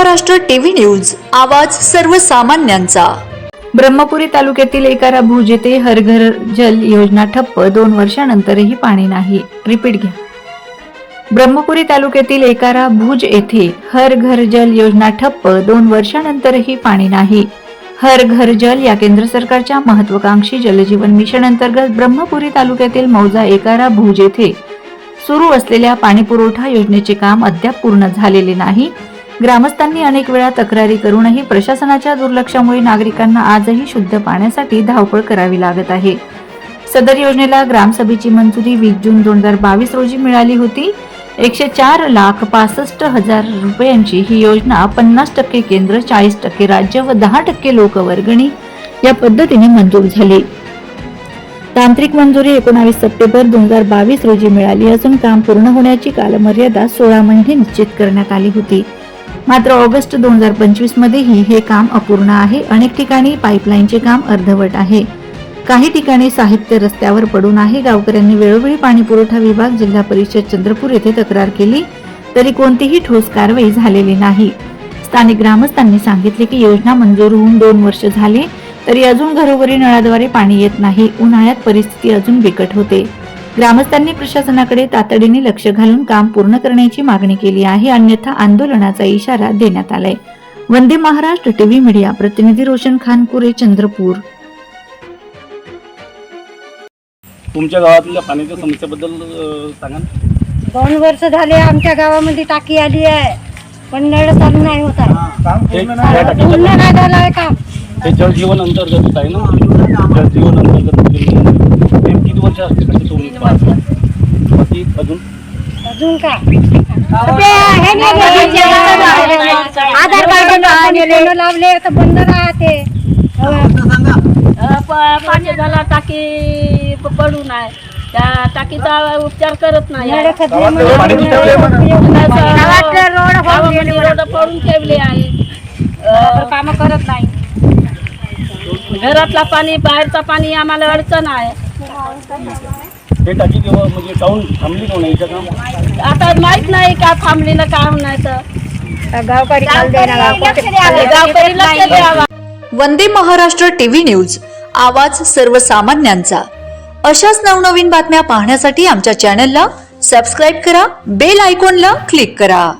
Maharashtra TV news आवाज सर्वसामान्यांचा. ब्रह्मपुरी तालुक्यातील एकारा भुज येथे हर जल योजना ठप्प दोन वर्षानंतरही पाणी नाही. रिपीट घ्या. ब्रह्मपुरी तालुक्यातील एकारा भुज येथे हर घर जल योजना ठप्प दोन वर्षानंतरही पाणी नाही. हर घर जल या केंद्र सरकारच्या महत्वाकांक्षी जलजीवन मिशन अंतर्गत ब्रह्मपुरी तालुक्यातील मौजा एकारा भुज येथे सुरू असलेल्या पाणीपुरवठा योजनेचे काम अद्याप पूर्ण झालेले नाही. ग्रामस्थांनी अनेक वेळा तक्रारी करूनही प्रशासनाच्या दुर्लक्षामुळे नागरिकांना आजही शुद्ध पाण्यासाठी धावपळ करावी लागत आहे. सदर योजनेला ग्रामसभेची मंजुरी वीस जून दोन हजार बावीस रोजी मिळाली होती. एकशे चार लाख पासष्ट हजार रुपयांची ही योजना पन्नास टक्के केंद्र चाळीस टक्के राज्य व दहा टक्के लोकवर्गणी या पद्धतीने मंजूर झाली. तांत्रिक मंजुरी एकोणावीस सप्टेंबर दोन हजार बावीस रोजी मिळाली असून काम पूर्ण होण्याची कालमर्यादा सोळा महिने निश्चित करण्यात आली होती. मात्र ऑगस्ट दोन हजार पंचवीस मध्येही हे काम अपूर्ण आहे. अनेक ठिकाणी पाईपलाईनचे काम अर्धवट आहे. काही ठिकाणी साहित्य रस्त्यावर पडून आहे. गावकऱ्यांनी वेळोवेळी पाणीपुरवठा विभाग जिल्हा परिषद चंद्रपूर येथे तक्रार केली. तरी कोणतीही ठोस कारवाई झालेली नाही. स्थानिक ग्रामस्थांनी सांगितले की योजना मंजूर होऊन दोन वर्ष झाले तरी अजून घरोघरी नळाद्वारे पाणी येत नाही. उन्हाळ्यात परिस्थिती अजून बिकट होते. ग्रामस्थांनी प्रशासनाकडे तातडीने लक्ष घालून काम पूर्ण करण्याची मागणी केली आहे अन्यथा आंदोलनाचा इशारा देण्यात आलाय. वंदे महाराष्ट्र टीव्ही मीडिया प्रतिनिधी रोशन खानपुरे चंद्रपूर. तुमच्या गावातल्या पाण्याच्या समस्येबद्दल सांगा. दोन वर्ष झाले आमच्या गावामध्ये टाकी आली आहे पण नळ चालू नाही होत आहे. हे या टाकीचं पूर्ण नाही झालं. आहे काम. हे जलजीवन अंतर्गत आहे ना. जलजीवन अंतर्गत किती वर्ष असते बाकी अजून? अजून हे नाही घ्यायचे. आधार कार्ड आणि लावले तर बंद राहते. अ, प- पाणी झाला टाकी प- पडून आहे त्या टाकीचा उपचार करत नाही. गावातलं पाणी गावातले रोड गावामध्ये रोड पडून ठेवले आहे. काम करत नाही. घरातला पाणी बाहेरचा पाणी आम्हाला अडचण आहे. टाकी केव्हा म्हणजे काऊन थांबली याच्या काम? आता माहीत नाही का थांबली ना का नाही तर गावकरी गावकरी लक्ष द्यावा वंदे महाराष्ट्र टीव्ही न्यूज आवाज सर्वसामान्यांचा. अशाच नवनवीन बातम्या पाहण्यासाठी आमच्या चॅनलला सबस्क्राईब करा बेल आयकॉनला क्लिक करा.